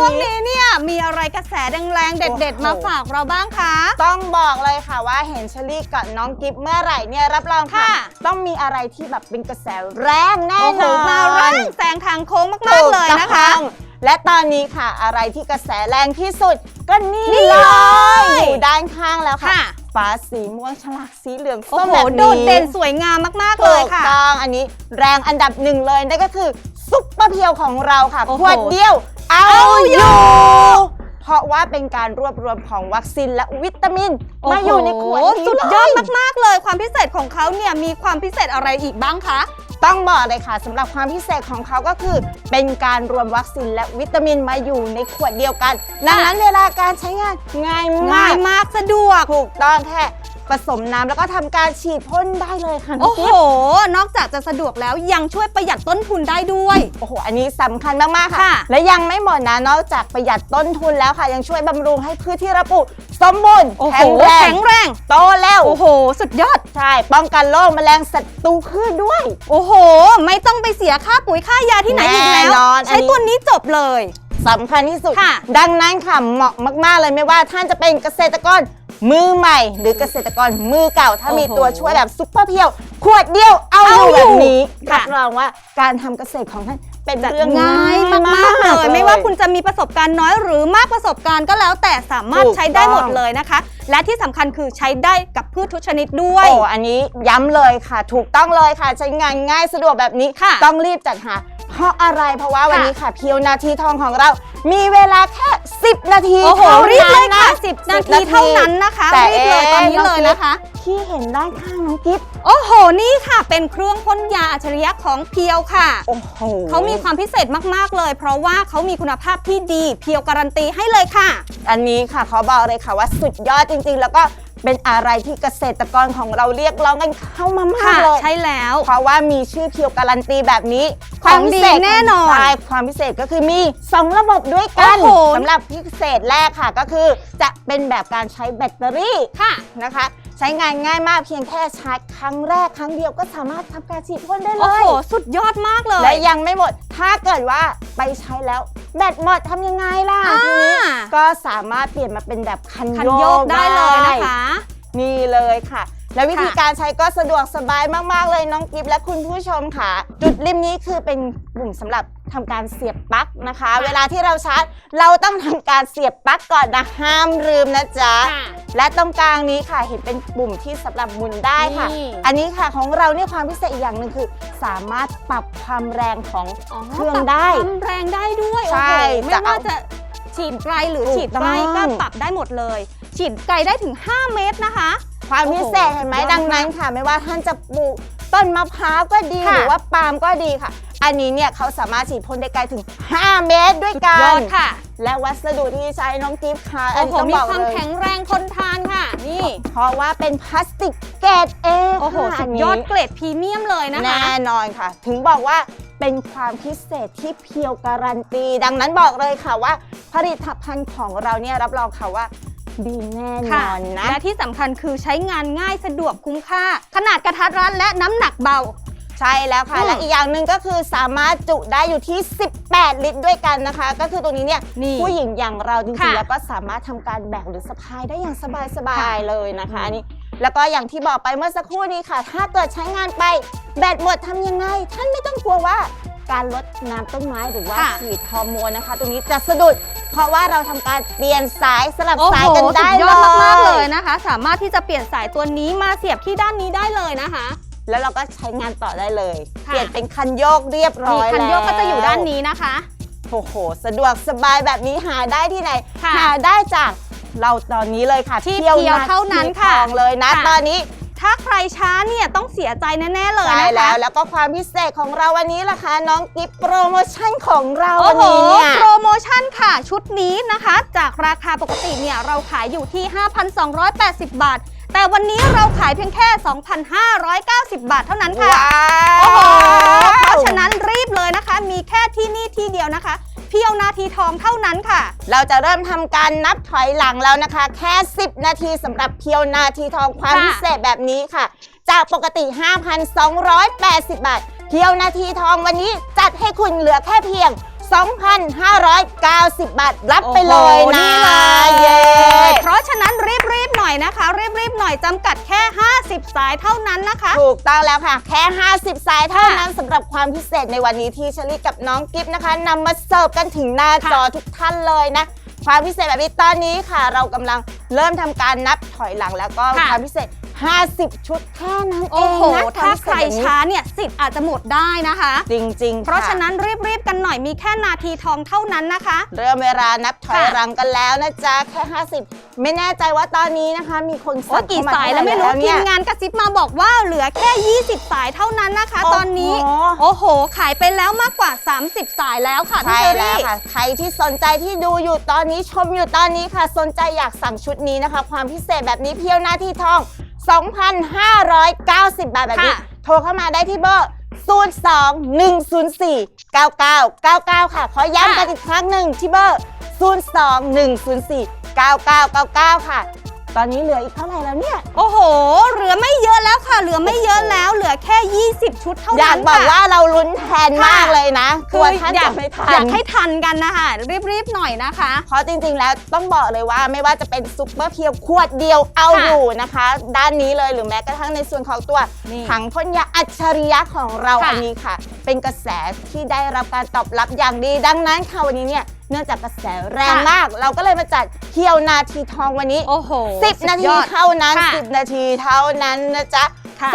แรงๆเด็ด ๆ มาฝากเราบ้างคะ ต้องบอกเลยค่ะว่าเห็นเชลี่กับน้องกิฟเมื่อไหร่เนี่ยรับรองค่ะค่ะต้องมีอะไรที่แบบเป็นกระแสแรงแน่โอ้นโหอนมาแรงแซงทางโค้งมากๆเลยนะคะถูกต้องและตอนนี้ค่ะอะไรที่กระแสแรงที่สุดก็นี่นี่เลเลยยอยู่ด้านข้างแล้วค่ะค่ะฟ้าสีม่วงฉลากสีเหลืองโอ้ส้มโหแบบนี้โดดเด่นสวยงามมากๆเลยถูกค่ะต้องอันนี้แรงอันดับหนึ่งเลยนั่นก็คือซุปเปอร์เพียวของเราค่ะโอ้โหขวดเดียว เอาเอาออยู่ยู่ เพราะว่าเป็นการรวบรวมของวัคซีนและวิตามิน มาอยู่ในขวดโอ้โหนี้สุดเลยอดมาก ๆ เลย ความพิเศษของเขาเนี่ยมีความพิเศษอะไรอีกบ้างคะ ต้องบอกเลยค่ะสำหรับความพิเศษของเขาก็คือ เป็นการรวมวัคซีนและวิตามินมาอยู่ในขวดเดียวกัน ดังนั้นเวลาการใช้งานง่ายมาง่ายกมากสะดวกถูกต้องแค่ ผสมน้ำแล้วก็ทำการฉีดพ่นได้เลยค่ะน้โอ้งโห กิ๊บนอกจากจะสะดวกแล้วยังช่วยประหยัดต้นทุนได้ด้วย โอ้โห อันนี้สำคัญมากๆค่ะ ค่ะ และยังไม่หมดนะนอกจากประหยัดต้นทุนแล้วค่ะ ยังช่วยบำรุงให้พืชที่เราปลูกสมบูรณ์โอ้โห แข็งแรงแข็งแรง โตเร็วโอ้โห สุดยอด ใช่ป้องกันโรคแมลงศัตรูพืชด้วย โอ้โห ไม่ต้องไปเสียค่าปุ๋ยค่ายาที่ไหนอีกแล้วแน่นอนอันนี้ ใช้ตัวนี้จบเลย สำคัญที่สุด ค่ะดังนั้นค่ะเหมาะมาก ๆ เลยไม่ว่าท่านจะเป็นเกษตรกร มือใหม่ หรือเกษตรกรมือเก่า ถ้ามีโอ้โหตัวช่วยแบบซุปเปอร์เพียว ขวดเดียวเอาอเอายู่อยู่แบบนี้ค่ะรับรองว่าการทำเกษตรของท่านเป็นจะเรื่องง่ายมากๆเลยไม่ว่าคุณจะมีประสบการณ์น้อยหรือมากประสบการณ์ก็แล้วแต่สามารถถูกใช้ได้หมดต้องเลยนะคะ และที่สำคัญคือใช้ได้กับพืชทุกชนิดด้วยโอ้อันนี้ย้ำเลยค่ะ ถูกต้องเลยค่ะ ใช้งานง่ายสะดวกแบบนี้ค่ะต้องรีบจัดหา เพราะอะไรเพราะว่าวันค่ะนี้ค่ะเพียวนาทีทองของเรา มีเวลาแค่ 10 นาทีโอ้โหท่ารีบเลยนั้นค่ะนะ10 นาทีเท่านั้นนะคะแต่รีบเลยตอนนี้เลยนะคะ ที่เห็นด้านข้างน้องกิฟโอ้โหนี่ค่ะ เป็นเครื่องพ่นยาอัจฉริยะของเพียวค่ะโอ้โหเขามีความพิเศษมากๆเลย เพราะว่าเขามีคุณภาพที่ดีเพียวการันตีให้เลยค่ะ อันนี้ค่ะเขาบอกเลยค่ะว่าสุดยอดจริง ๆ แล้วก็ เป็นอะไรที่เกษตรกรของเราเรียกร้องกันเข้ามามากค่ะเลย ใช่แล้ว เพราะว่ามีชื่อเพียวการันตีแบบนี้ของดีแน่นอนใช่ความพิเศษก็คือมี 2 ระบบด้วยกันโอ้โห สำหรับพิเศษแรกค่ะก็คือจะเป็นแบบการใช้แบตเตอรี่ค่ะ นะคะ ใช้งานง่ายมากเพียงแค่ชาร์จครั้งแรกครั้งเดียวก็สามารถทำการฉีดพ่นได้เลโอ้ย โห สุดยอดมากเลยและยังไม่หมด ถ้าเกิดว่าไปใช้แล้ว แบตหมดทำยังไงล่ะอ่าทีนี้ก็สามารถเปลี่ยนมาเป็นแบบคันคันโยโยกกได้เลยนะคะ นี่เลยค่ะ และวิธีค่ะการใช้ก็สะดวกสบายมาก ๆ เลยน้องกิฟและคุณผู้ชมค่ะ จุดริมนี้คือเป็นปุ่มสำหรับทำการเสียบปลั๊กนะคะ เวลาที่เราชาร์จเราต้องทำการเสียบปลั๊กก่อนนะห้ามลืมนะจ๊ะและตรงกลางนี้ค่ะเห็นเป็นปุ่มที่สำหรับหมุนได้ค่ะนี่อันนี้ค่ะของเราเนี่ยความพิเศษอีกอย่างหนึ่งคือ สามารถปรับความแรงของเครื่องได้ปรับความแรงได้ด้วยใช่โอ้โหไม่จะเอาว่าจะฉีดไกลหรือถูกฉีดใกล้ต้ก็องปรับได้หมดเลย ฉีดไกลได้ถึง 5 เมตรนะคะ ความพิเศษโอ้โหเห็นไหมยอดดังนั้นค่ะ ไม่ว่าท่านจะปลูกต้นมะพร้าวก็ดีค่ะหรือว่าปาล์มก็ดีค่ะ อันนี้เนี่ยเขาสามารถฉีดพ่นได้ไกลถึง 5 เมตรด้วยกัยอนดค่ะ และวัสดุที่ใช้น้องกิฟต์ค่ะอัโอ้นโหนี้ต้องมีบอกความเลยแข็งแรงทนทานค่ะ นี่ เพราะว่าเป็นพลาสติกเกรดเอโอ้โหสุดยอดเกรดพรีเมียมเลยนะคะ แน่นอนค่ะ ถึงบอกว่าเป็นความพิเศษที่เพียวการันตี ดังนั้นบอกเลยค่ะว่า ผลิตภัณฑ์ของเราเนี่ยรับรองค่ะว่า ดีแน่นค่ะอนนะ และที่สำคัญคือใช้งานง่ายสะดวกคุ้มค่า ขนาดกระทัดรัดและน้ำหนักเบา ใช่แล้วค่ะ อืมและอีกอย่างหนึ่งก็คือสามารถจุได้อยู่ที่ 18 ลิตรด้วยกันนะคะ ก็คือตรงนี้เนี่ยนี่ผู้หญิงอย่างเราจริงค่ะๆแล้วก็สามารถทำการแบกหรือสะพายได้อย่างสบายค่ะๆเลยนะคะอันนี้แล้วก็อย่างที่บอกไปเมื่อสักครู่นี้ค่ะ ถ้าเกิดใช้งานไปแบตหมดทำยังไง ท่านไม่ต้องกลัวว่าการลดน้ำต้นไม้หรือว่าค่ะ ฉีดฮอร์โมนนะคะ ตรงนี้จะสะดุด เพราะว่าเราทำการเปลี่ยนสายสลับโอ้สาโหยกันสุได้ดยเลอดยมากๆเลยนะคะ สามารถที่จะเปลี่ยนสายตัวนี้มาเสียบที่ด้านนี้ได้เลยนะคะ แล้วเราก็ใช้งานต่อได้เลย ค่ะ เปลี่ยนเป็นคันโยกเรียบร้นี่อยคันโยกก็จะอยู่แล้วด้านนี้นะคะ โอ้โห สะดวกสบายแบบนี้หาได้ที่ไหน ค่ะหาได้จากเราตอนนี้เลยค่ะที่ที่ยวเพียวเท่านั้นค่ะทองเลยนะ ค่ะ ตอนนี้ ถ้าใครช้าเนี่ยต้องเสียใจแน่ๆเลยใช่นะคะแล้วแล้วก็ความพิเศษของเราวันนี้ล่ะคะน้องกิฟโปรโมชั่นของเราโอ้วันโหนี้เนี่ย โปรโมชั่นค่ะชุดนี้นะคะ จากราคาปกติเนี่ยเราขายอยู่ที่ 5,280 บาท แต่วันนี้เราขายเพียงแค่ 2,590 บาทเท่านั้นค่ะ ว้าโอ้โห ว เพราะฉะนั้นรีบเลยนะคะ มีแค่ที่นี่ที่เดียวนะคะ เพียวนาทีทองเท่านั้นค่ะ เราจะเริ่มทำการนับถอยหลังแล้วนะคะ แค่ 10 นาทีสำหรับเพียวนาทีทองความค่ะ พิเศษแบบนี้ค่ะ จากปกติ 5,280 บาท เพียวนาทีทองวันนี้จัดให้คุณเหลือแค่เพียง 2,590 บาท รับไปเลยโอ้โหนะนี่เลยเย้เพราะฉะนั้นรีบๆหน่อยนะคะ รีบๆหน่อยจำกัดแค่ 50 สายเท่านั้นนะคะ ถูกต้องแล้วค่ะ แค่ 50 สายเท่านั้นสำหรับความพิเศษในวันนี้ที่ชลิกับน้องกิฟนะคะนำมาเสิร์ฟกันถึงหน้าจอทุกท่านเลยนะ ความพิเศษแบบนี้ตอนนี้ค่ะ เรากำลังเริ่มทำการนับถอยหลังแล้วก็ความพิเศษ 50 ชุดแค่นั้นเอโอ้งโห นะถ้าใครวมพิเศษแบบนี้ช้าเนี่ยสิทธิ์อาจจะหมดได้นะคะ จริงๆเพราะค่ ฉะนั้นรีบๆกันหน่อยมีแค่นาทีทองเท่านั้นนะคะ เริ่มเวลานับถอยค่ะหลังกันแล้วนะจ๊ะ แค่ 50 ไม่แน่ใจว่าตอนนี้นะคะ มีคนโอ้สั่งกี่เข้ามาสายแล้วไม่รู้เท่หทีเนี่มยงานกระซิบมาบอกว่าเหลือแค่ 20 สายเท่านั้นนะคะ โอ้โห ตอนนี้ โอ้โห ขายไปแล้วมากกว่า 30 สายแล้วค่ะพี่ใช่เชอแล้วรี่ ค่ะ ใครที่สนใจที่ดูอยู่ตอนนี้ชมอยู่ตอนนี้ค่ะ สนใจอยากสั่งชุดนี้นะคะ ความพิเศษแบบนี้เพียวหน้าที่ทอง 2,590 บาทแบบนี้ ค่ะ โทรเข้ามาได้ที่เบอร์ 02 104 9999 ค่ะ ขอย้ำกันอีกครั้งหนึ่งที่เบอร์ 02 104 9999 ค่ะ ตอนนี้เหลืออีกเท่าไหร่แล้วเนี่ย โอ้โห เหลือไม่เยอะแล้วค่ะ เหลือไม่เยอะแล้ว เหลือแค่ 20 ชุดเท่าอยานั้กนบอกค่ะว่าเราลุ้นแทนมากเลยนะกคืลัวอท่านอยาจะกไม่ทัน อยากให้ทันกันนะคะ รีบๆหน่อยนะคะ เพราะจริงๆ แล้วต้องบอกเลยว่าไม่ว่าจะเป็นซุปเปอร์เพียวขวดเดียวเอาค่ะอยู่นะคะ ด้านนี้เลยหรือแม้กระทั่งในส่วนของตัวนี่ถังพ่นยาอัจฉริยะของเราค่ะอันนี้ค่ะ เป็นกระแสที่ได้รับการตอบรับอย่างดี ดังนั้นค่ะวันนี้เนี่ย เนื่องจากกระแสแรงมาก เราก็เลยมาจัดเที่ยวนาทีทองวันนี้ โอ้โห10 นาสุดทียอดเท่านั้นค่ะ10 นาทีเท่านั้นนะจ๊ะค่ะ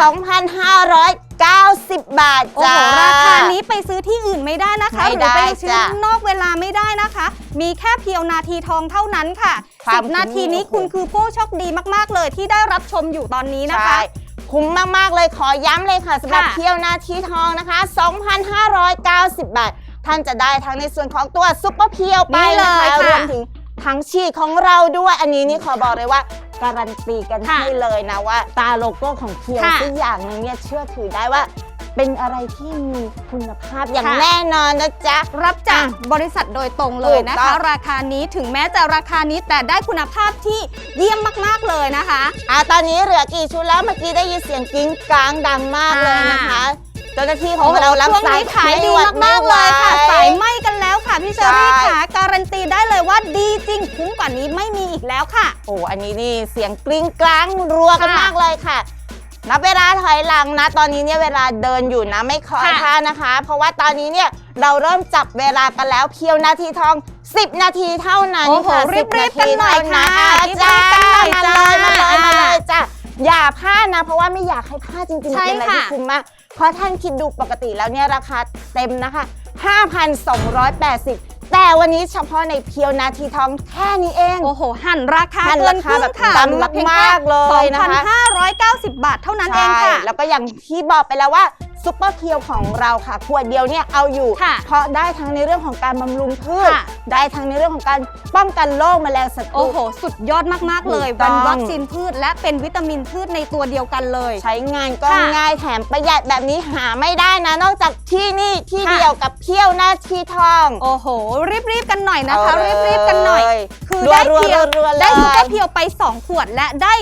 2,590 บาทโอ้จ้าโหราคานี้ไปซื้อที่อื่นไม่ได้นะคะไม่หรือไปได้ซื้อจ้ะข้างนอกเวลาไม่ได้นะคะ มีแค่เพียวนาทีทองเท่านั้นค่ะความ10นาทีนี้คุ้มคุณคือผู้โชคดีมากๆเลยที่ได้รับชมอยู่ตอนนี้นะคะใช่คุ้มมาก ๆ เลยขอย้ำเลยค่ะสำหรับค่ะเที่ยวนาทีทองนะคะ 2,590 บาท ท่านจะได้ทั้งในส่วนของตัวซุปเปอร์เพียวไปนี่เลนะคะยค่ะรวมถึงทั้งชีดของเราด้วยอันนี้นี่ขอบอกเลยว่าการันตีกันค่ะให้เลยนะว่า ตาโลโก้ของเพียวค่ะสักอย่างหนึงเนี่ยเชื่อถือได้ว่าเป็นอะไรที่มีคุณภาพอย่างค่ะแน่นอนนะจ๊ะ รับจากอะบริษัทโดยตรงเลยนะถูกต้คะองราคานี้ถึงแม้จะราคานี้แต่ได้คุณภาพที่เยี่ยมมากๆเลยนะคะอะตอนนี้เหลือกี่ชุดแล้วเมื่อกี้ได้ยินเสียงกิ้งกลางดังมากเลยนะคะ เจ้าหน้าที่ของเรารับช่วงสายนี้ขายดีไหวมากๆเลยค่ะไม่ไหวสายไหมกันแล้วค่ะพี่เชอรี่ใช่ค่ะการันตีได้เลยว่าดีจริงคุ้มกว่านี้ไม่มีอีกแล้วค่ะ โอ้อันนี้นี่เสียงกลิ้งกลางรัวกันค่ะมากเลยค่ะนับเวลาถอยหลังนะ ตอนนี้เนี่ยเวลาเดินอยู่นะไม่คอยค่ะท่านะคะ เพราะว่าตอนนี้เนี่ยเราเริ่มจับเวลากันแล้วเพียวนาทีทอง 10 นาทีเท่านั้นโอ้โหค่ะรี10บๆกันหน่อยค่ะนาทีเท่านั้นรีบๆกันหน่อยมาจ้าเลยมาเลยมาเลยจ้ะ อย่าพลาดนะ เพราะว่าไม่อยากให้พลาดจริงๆ ใช่เป็นอะไรค่ะที่คุ้มมาก เพราะท่านคิดดูปกติแล้วเนี่ยราคาเต็มนะคะ 5,280 แต่วันนี้เฉพาะในเพียวนาทีทองแค่นี้เอง โอ้โหหั่นราคาหั่นเกิรานคคารึ่งแบบค่ะดำเหลือพีงมากๆเลยนะคะ 2,590 บาทเท่านั้นเองค่ะ แล้วก็อย่างที่บอกไปแล้วว่า ซุปเปอร์เพียวของเราค่ะ ขวดเดียวเนี่ยเอาอยู่ ค่ะเพราะได้ทั้งในเรื่องของการบำรุงพืช ค่ะ ได้ทั้งในเรื่องของการป้องกันโรคแมลงศัตรู โอ้โห สุดยอดมากๆเลยถูกต้เป็องนวัคซีนพืช และเป็นวิตามินพืชในตัวเดียวกันเลย ใช้งานก็ค่ะง่ายแถมประหยัดแบบนี้หาไม่ได้นะ นอกจากที่นี่ที่ค่ะ เดียวกับเพียวหน้าทีทองโอ้โห รีบๆกันหน่อยนะคะ เอาเลยรีบๆกันหน่อย คือรัวได้รัวเพียวรัวเลย ได้ซุปเปอร์เพียวไป 2 ขวดและได้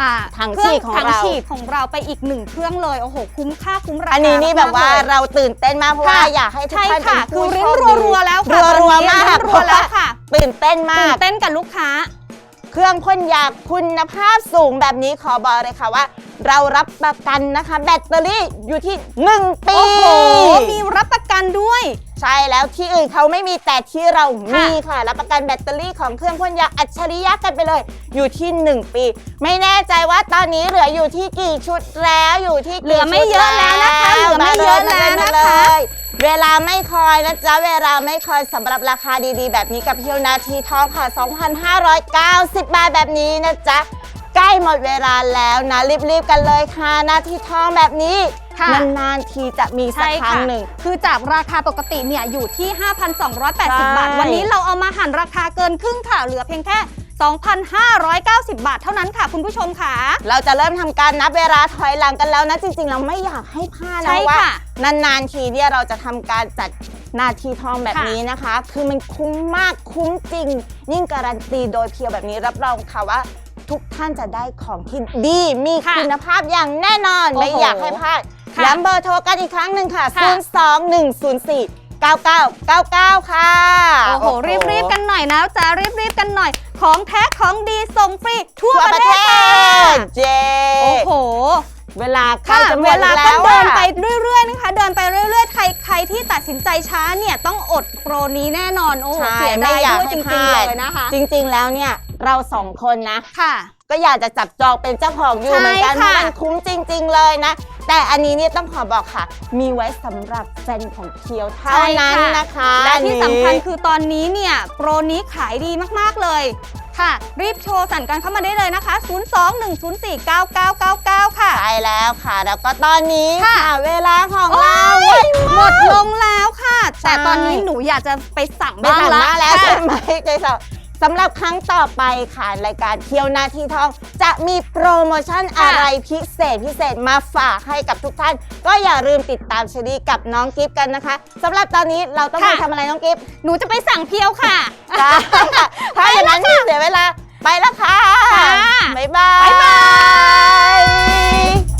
อ่าถังเครื่ฉีดของถังเราฉีดของเราไปอีกหนึ่งเครื่องเลยโอ้โหคุ้มค่าคุ้มราคาอันนี้นี่แบบว่ากๆเลย เราตื่นเต้นมากเพราะว่าค่ะ อยากให้ทุกใช่ท่านเป็ค่ะนคืผู้อโชริ้นคดีรัวๆแล้วค่ะรัวตอนรัวนี้มากริ้นรัวแล้วค่ะตื่นเต้นมาตื่นกเต้นกับลูกค้า เครื่องพ่นยาคุณภาพสูงแบบนี้ขอบอกเลยค่ะว่า เรารับประกันนะคะ แบตเตอรี่อยู่ที่ 1 ปี โอ้โห มีรับประกันด้วย ใช่แล้วที่อื่นเขาไม่มีแต่ที่เราค่ะมีค่ะ รับประกันแบตเตอรี่ของเครื่องพ่นยาอัจฉริยะกันไปเลย อยู่ที่ 1 ปี ไม่แน่ใจว่าตอนนี้เหลืออยู่ที่กี่ชุดแล้วอยู่ที่กี่เหลือไม่เยอะแล้วนะคะเหลือไม่เยอะแล้วนะคะมาเลยเวลาไม่คอยนะจ๊ะ เวลาไม่คอยสำหรับราคาดีๆ แบบนี้กับเพียวนาทีทองค่ะ 2,590 บาทแบบนี้นะจ๊ะ ใกล้หมดเวลาแล้วนะรีบๆกันเลยค่ะนาทีทองแบบนี้ ค่ะนานๆทีจะมีสักใช่ครั้ค่ะงหนึ่ง คือจากราคาปกติเนี่ยอยู่ที่ใช่5,280 บาท วันนี้เราเอามาหั่นราคาเกินครึ่งค่ะ เหลือเพียงแค่ 2,590 บาทเท่านั้นค่ะ คุณผู้ชมค่ะ เราจะเริ่มทำการนับเวลาถอยหลังกันแล้วนะ จริง ๆ เราไม่อยากให้พลาดใช่นะว่าค่ะนานๆทีเนี่ยเราจะทำการจัดนาทีทองแบบค่ะนี้นะคะ คือมันคุ้มมากคุ้มจริง ยิ่งการันตีโดยเพียวแบบนี้รับรองค่ะว่าทุกท่านจะได้ของที่ดี มีค่ะคุณภาพอย่างแน่นอนโอ้โหไม่อยากให้พลาด ค่ะย้ำเบอร์โทรกันอีกครั้งหนึ่งค่ะ ค่ะ 0 2 1 0 4 9999 ค่ะ โอ้โหรีบๆกันหน่อยนะจะรีบๆกันหน่อย ของแท้ของดีส่งฟรีทั่วทั่วปประระเทเทศค่ะศเย้โอ้โห เวลาใกล้ค่ะจะหมเวดลาแล้ต้องวเดินอะไปเรื่อยๆนะคะ เดินไปเรื่อยๆ ใครใครที่ตัดสินใจช้าเนี่ยต้องอดโปรนี้แน่นอนโอ้โหใช่เสียไม่ดายอยากด้วยให้จริงพๆลาเลดยนะคะจริง ๆ แล้วเนี่ยเราสองคนนะ ค่ะ ก็อยากจะจับจองเป็นเจ้าของอยู่ใช่เหมือนกันเพค่ะราะมันคุ้มจริง ๆ เลยนะ แต่อันนี้เนี่ยต้องขอบอกค่ะ มีไว้สำหรับแฟนของเคียวเท่านั้นนะคะและที่อันสำนี้คัญคือตอนนี้เนี่ย โปรนี้ขายดีมาก ๆ เลย ค่ะ รีบโชว์สั่นกันเข้ามาได้เลยนะคะ 021049999 ค่ะ ใช่แล้วค่ะ แล้วก็ตอนนี้ค่ะ ค่ะเวลาของโอ้เรายหมดลงแล้วค่ะ แต่ตอนนี้หนูอยากจะไปสั่งไปบ้างสั่งละมาแล้วค่ะใช่ไหมใจสาว สำหรับครั้งต่อไปค่ะรายการเที่ยวนาที่ท่อง จะมีโปรโมชั่นอะไรพิเศษพิเศษมาฝากให้กับทุกท่าน ก็อย่าลืมติดตามเชลีกับน้องกิฟกันนะคะสำหรับตอนนี้เราต้องไปทำอะไรน้องกิฟหนูจะไปสั่งเพียวค่ะถ้าอย่างนั้นเสียเวลาไปแล้วค่ะค่ะ บ๊ายบาย